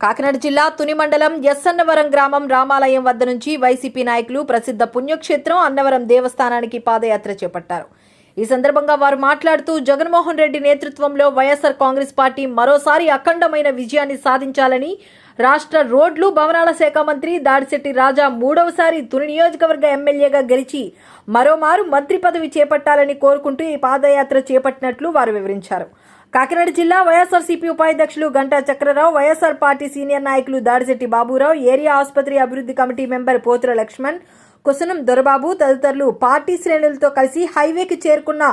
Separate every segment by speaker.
Speaker 1: కాకినాడ జిల్లా తుని మండలం ఎస్సన్నవరం గ్రామం రామాలయం వద్ద నుంచి వైసీపీ నాయకులు ప్రసిద్ధ పుణ్యక్షేత్రం అన్నవరం దేవస్థానానికి పాదయాత్ర చేపట్టారు. ఈ సందర్భంగా వారు మాట్లాడుతూ జగన్మోహన్ రెడ్డి నేతృత్వంలో వైఎస్ఆర్ కాంగ్రెస్ పార్టీ మరోసారి అఖండమైన విజయాన్ని సాధించాలని రాష్ట్ర రోడ్లు భవనాల శాఖ మంత్రి దాడిశెట్టి రాజా మూడవసారి తుని నియోజకవర్గ ఎమ్మెల్యేగా గెలిచి మరోమారు మంత్రి పదవి చేపట్టాలని కోరుకుంటూ ఈ పాదయాత్ర చేపట్టినట్లు వారు వివరించారు. కాకినాడ జిల్లా వైఎస్ఆర్సీపీ ఉపాధ్యక్షులు Ganta Chakrarao YSR party senior నాయకులు దాడిశెట్టి బాబురావు ఏరియా ఆసుపత్రి అభివృద్ధి కమిటీ మెంబర్ పోతుల లక్ష్మణ్ కుసనం దొరబాబు తదితరులు పార్టీ శ్రేణులతో కలిసి హైవేకి చేరుకున్న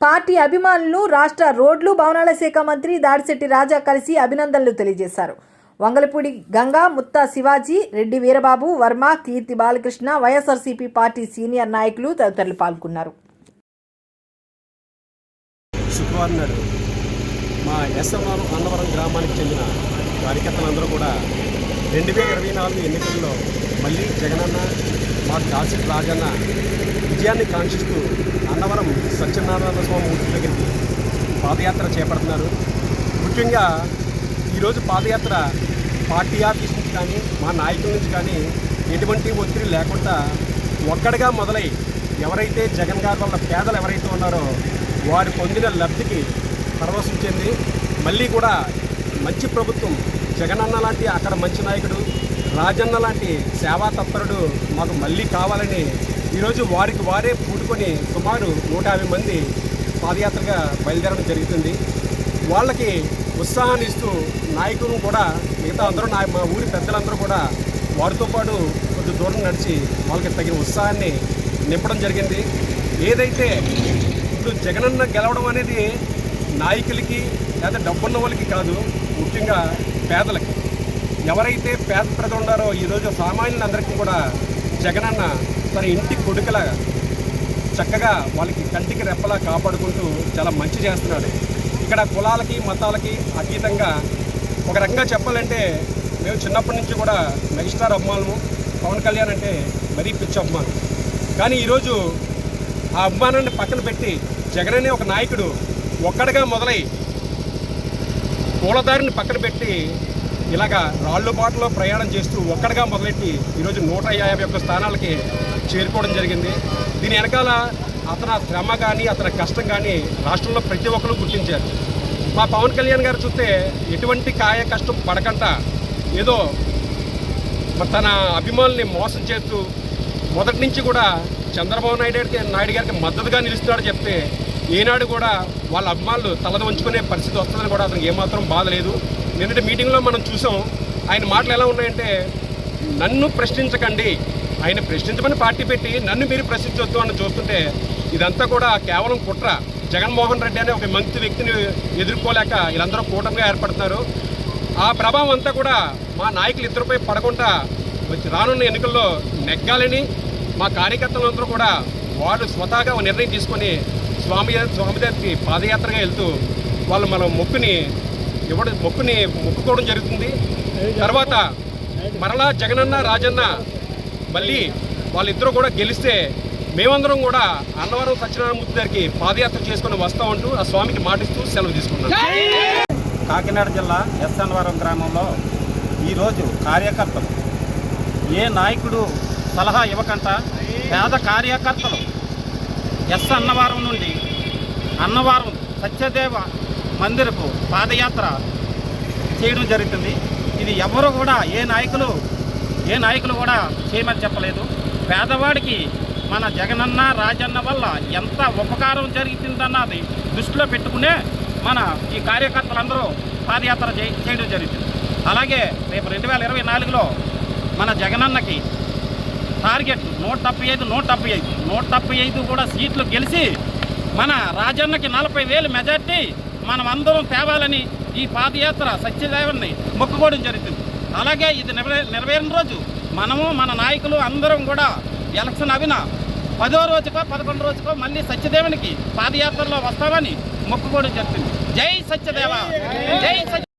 Speaker 1: పార్టీ అభిమానులు రాష్ట్ర రోడ్లు భవనాల శాఖ మంత్రి దాడిశెట్టి రాజా కలిసి అభినందనలు తెలియజేశారు. Vangalapudi Ganga Mutha Shivaji Reddy Veerababu Varma Keerthi Balakrishna YSRCP party senior నాయకులు తదితరులు పాల్గొన్నారు.
Speaker 2: శుక్రవారం నాడు మా ఎస్ఎంఆర్ అన్నవరం గ్రామానికి చెందిన కార్యకర్తలందరూ కూడా రెండు వేల ఇరవై నాలుగు ఎన్నికల్లో మళ్ళీ జగనన్న మా దాసిట్ రాజన్న విజయాన్ని కాంక్షిస్తూ అన్నవరం సత్యనారాయణ స్వామి మూర్తి దగ్గరికి పాదయాత్ర చేపడుతున్నారు. ముఖ్యంగా ఈరోజు పాదయాత్ర పార్టీ ఆఫీస్ నుంచి కానీ మా నాయకుల నుంచి కానీ ఎటువంటి ఒత్తిడి లేకుండా ఒక్కడిగా మొదలై ఎవరైతే జగన్ గారి వల్ల పేదలు ఎవరైతే ఉన్నారో వారు పొందిన లబ్ధికి పరవశించింది మళ్ళీ కూడా మంచి ప్రభుత్వం జగనన్న లాంటి అక్కడ మంచి నాయకుడు రాజన్న లాంటి సేవా తత్పరుడు మాకు మళ్ళీ కావాలని ఈరోజు వారికి వారే పూడుకొని సుమారు నూట యాభై మంది పాదయాత్రగా బయలుదేరడం జరుగుతుంది. వాళ్ళకి ఉత్సాహాన్ని ఇస్తూ నాయకులు కూడా మిగతా అందరూ నా మా ఊరి పెద్దలందరూ కూడా వారితో పాటు కొద్ది దూరం నడిచి వాళ్ళకి తగిన ఉత్సాహాన్ని నింపడం జరిగింది. ఏదైతే ఇప్పుడు జగనన్న గెలవడం అనేది నాయకులకి లేదా డబ్బున్న వాళ్ళకి కాదు ముఖ్యంగా పేదలకి. ఎవరైతే పేద ప్రజలు ఉన్నారో ఈరోజు సామాన్యులందరికీ కూడా జగనన్న తన ఇంటి కొడుకులాగా చక్కగా వాళ్ళకి కంటికి రెప్పలా కాపాడుకుంటూ చాలా మంచి చేస్తున్నాడు. ఇక్కడ కులాలకి మతాలకి అతీతంగా ఒక రకంగా చెప్పాలంటే మేము చిన్నప్పటి నుంచి కూడా మెగాస్టార్ అభిమానము పవన్ కళ్యాణ్ అంటే మరీ పిచ్చి అభిమానం కానీ ఈరోజు ఆ అభిమానాన్ని పక్కన పెట్టి జగన్ అనే ఒక నాయకుడు ఒక్కడిగా మొదలై పూలదారిని పక్కన పెట్టి ఇలాగా రాళ్ళు బాటలో ప్రయాణం చేస్తూ ఒక్కడిగా మొదలెట్టి ఈరోజు నూట యాభై ఒక్క స్థానాలకి చేరుకోవడం జరిగింది. దీని వెనకాల అతని శ్రమ కానీ అతని కష్టం కానీ రాష్ట్రంలో ప్రతి ఒక్కరూ గుర్తించారు. మా పవన్ కళ్యాణ్ గారు చూస్తే ఎటువంటి కాయ కష్టం పడకుండా ఏదో తన అభిమానుల్ని మోసం చేస్తూ మొదటి నుంచి కూడా చంద్రబాబు నాయుడు గారికి నాయుడు గారికి మద్దతుగా నిలుస్తున్నాడు చెప్తే ఏనాడు కూడా వాళ్ళ అభిమానులు తలద ఉంచుకునే పరిస్థితి వస్తుందని కూడా అతనికి ఏమాత్రం బాధ లేదు. నిన్నటి మీటింగ్లో మనం చూసాం ఆయన మాటలు ఎలా ఉన్నాయంటే నన్ను ప్రశ్నించకండి ఆయన ప్రశ్నించమని పార్టీ పెట్టి నన్ను మీరు ప్రశ్నించొద్దు అని చూస్తుంటే ఇదంతా కూడా కేవలం కుట్ర. జగన్మోహన్ రెడ్డి అనే ఒక మంచి వ్యక్తిని ఎదుర్కోలేక వీళ్ళందరూ కూటమిగా ఏర్పడుతున్నారు. ఆ ప్రభావం అంతా కూడా మా నాయకులు ఇద్దరిపై పడకుండా వచ్చి రానున్న ఎన్నికల్లో నెగ్గాలని మా కార్యకర్తలందరూ కూడా వాళ్ళు స్వతహాగా నిర్ణయం తీసుకొని స్వామి స్వామిదేవికి పాదయాత్రగా వెళ్తూ వాళ్ళు మన మొక్కుని ఇవ్వడం మొక్కుని మొక్కుకోవడం జరుగుతుంది. తర్వాత మరలా జగనన్న రాజన్న మళ్ళీ వాళ్ళిద్దరూ కూడా గెలిస్తే మేమందరం కూడా అన్నవరం సత్యనారాయణమూర్తి గారికి పాదయాత్ర చేసుకుని వస్తామంటూ ఆ స్వామికి మాటిస్తూ సెలవు తీసుకున్నాం
Speaker 3: కాకినాడ జిల్లా ఎస్ అన్నవరం గ్రామంలో ఈరోజు కార్యకర్తలు ఏ నాయకుడు సలహా ఇవ్వకుండా పేద కార్యకర్తలు ఎస్ అన్నవరం నుండి అన్నవరం సత్యదేవ మందిరపు పాదయాత్ర చేయడం జరుగుతుంది. ఇది ఎవరు కూడా ఏ నాయకులు ఏ నాయకులు కూడా చేయమని చెప్పలేదు. పేదవాడికి మన జగనన్న రాజన్న వల్ల ఎంత ఉపకారం జరుగుతుందన్నది దృష్టిలో పెట్టుకునే మన ఈ కార్యకర్తలందరూ పాదయాత్ర చేయడం జరుగుతుంది. అలాగే రేపు రెండు వేల ఇరవై నాలుగులో మన జగనన్నకి టార్గెట్. నూట డెబ్బై ఐదు నూట డెబ్బై ఐదు. నూట డెబ్బై ఐదు కూడా సీట్లు గెలిచి మన రాజన్నకి నలభై వేలు మెజార్టీ మనం అందరం తేవాలని ఈ పాదయాత్ర సత్యదేవుని మొక్కుకోవడం జరుగుతుంది. అలాగే ఇది నెరవేరిన రోజు మనము మన నాయకులు అందరం కూడా ఎలక్షన్ అవిన పదో రోజుకో పదకొండు రోజుకో మళ్ళీ సత్యదేవునికి పాదయాత్రలో వస్తామని మొక్కుకోవడం జరుగుతుంది. జై సత్యదేవ! జై సత్య